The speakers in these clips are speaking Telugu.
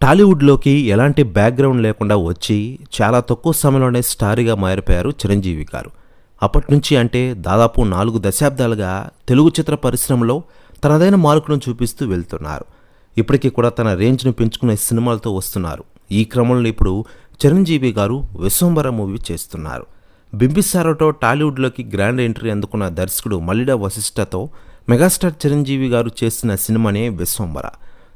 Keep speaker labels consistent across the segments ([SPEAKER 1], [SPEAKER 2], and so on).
[SPEAKER 1] టాలీవుడ్లోకి ఎలాంటి బ్యాక్గ్రౌండ్ లేకుండా వచ్చి చాలా తక్కువ సమయంలోనే స్టార్గా మారిపోయారు చిరంజీవి గారు. అప్పటి నుంచి అంటే దాదాపు నాలుగు దశాబ్దాలుగా తెలుగు చిత్ర పరిశ్రమలో తనదైన మార్కును చూపిస్తూ వెళ్తున్నారు. ఇప్పటికీ కూడా తన రేంజ్ను పెంచుకునే సినిమాలతో వస్తున్నారు. ఈ క్రమంలో ఇప్పుడు చిరంజీవి గారు విశ్వంబర మూవీ చేస్తున్నారు. బింబిసారతో టాలీవుడ్లోకి గ్రాండ్ ఎంట్రీ అందుకున్న దర్శకుడు మల్లిడ వశిష్ఠతో మెగాస్టార్ చిరంజీవి గారు చేసిన సినిమానే విశ్వంబర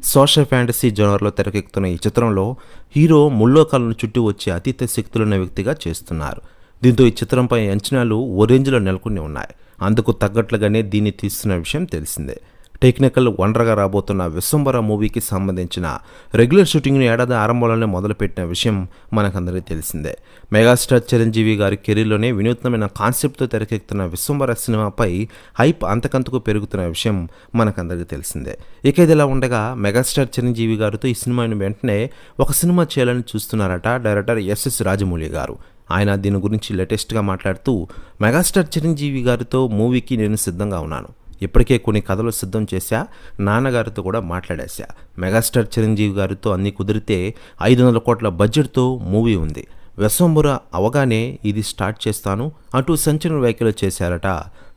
[SPEAKER 1] సోషల్ ఫ్యాంటసీ జోనర్లో తెరకెక్కుతున్న ఈ చిత్రంలో హీరో ముల్లోకాలను చుట్టూ వచ్చే అతీత శక్తులున్న వ్యక్తిగా చేస్తున్నారు. దీంతో ఈ చిత్రంపై అంచనాలు ఓ రేంజ్లో నెలకొని ఉన్నాయి. అందుకు తగ్గట్లుగానే దీన్ని తీస్తున్న విషయం తెలిసిందే. టెక్నికల్ వండర్గా రాబోతున్న విశ్వంబర మూవీకి సంబంధించిన రెగ్యులర్ షూటింగ్ను ఏడాది ఆరంభంలోనే మొదలుపెట్టిన విషయం మనకందరికీ తెలిసిందే. మెగాస్టార్ చిరంజీవి గారి కెరీర్లోనే వినూత్నమైన కాన్సెప్ట్తో తెరకెక్కుతున్న విశ్వంబర సినిమాపై హైప్ అంతకంతకు పెరుగుతున్న విషయం మనకందరికీ తెలిసిందే. ఇక ఇదిలా ఉండగా మెగాస్టార్ చిరంజీవి గారితో ఈ సినిమాను వెంటనే ఒక సినిమా చేయాలని చూస్తున్నారట డైరెక్టర్ ఎస్ఎస్ రాజమౌళి గారు. ఆయన దీని గురించి లేటెస్ట్గా మాట్లాడుతూ మెగాస్టార్ చిరంజీవి గారితో మూవీకి నేను సిద్ధంగా ఉన్నాను. ఇప్పటికే కొన్ని కథలు సిద్ధం చేశా నాన్నగారితో కూడా మాట్లాడేశా. మెగాస్టార్ చిరంజీవి గారితో అన్ని కుదిరితే ఐదు వందల కోట్ల బడ్జెట్తో మూవీ ఉంది. విశ్వంబుర అవగానే ఇది స్టార్ట్ చేస్తాను అంటూ సంచలన వ్యాఖ్యలు చేశారట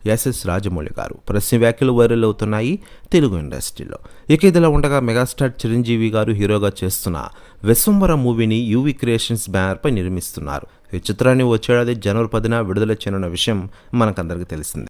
[SPEAKER 1] ఎస్ఎస్ రాజమౌళి గారు. ప్రశ్న వ్యాఖ్యలు వైరల్ అవుతున్నాయి తెలుగు ఇండస్ట్రీలో. ఇక ఇదిలా ఉండగా మెగాస్టార్ చిరంజీవి గారు హీరోగా చేస్తున్న విశ్వంబర మూవీని యూవి క్రియేషన్స్ బ్యానర్పై నిర్మిస్తున్నారు. ఈ చిత్రాన్ని వచ్చేడాది జనవరి పదిన విడుదల చేయనున్న విషయం మనకందరికీ తెలిసింది.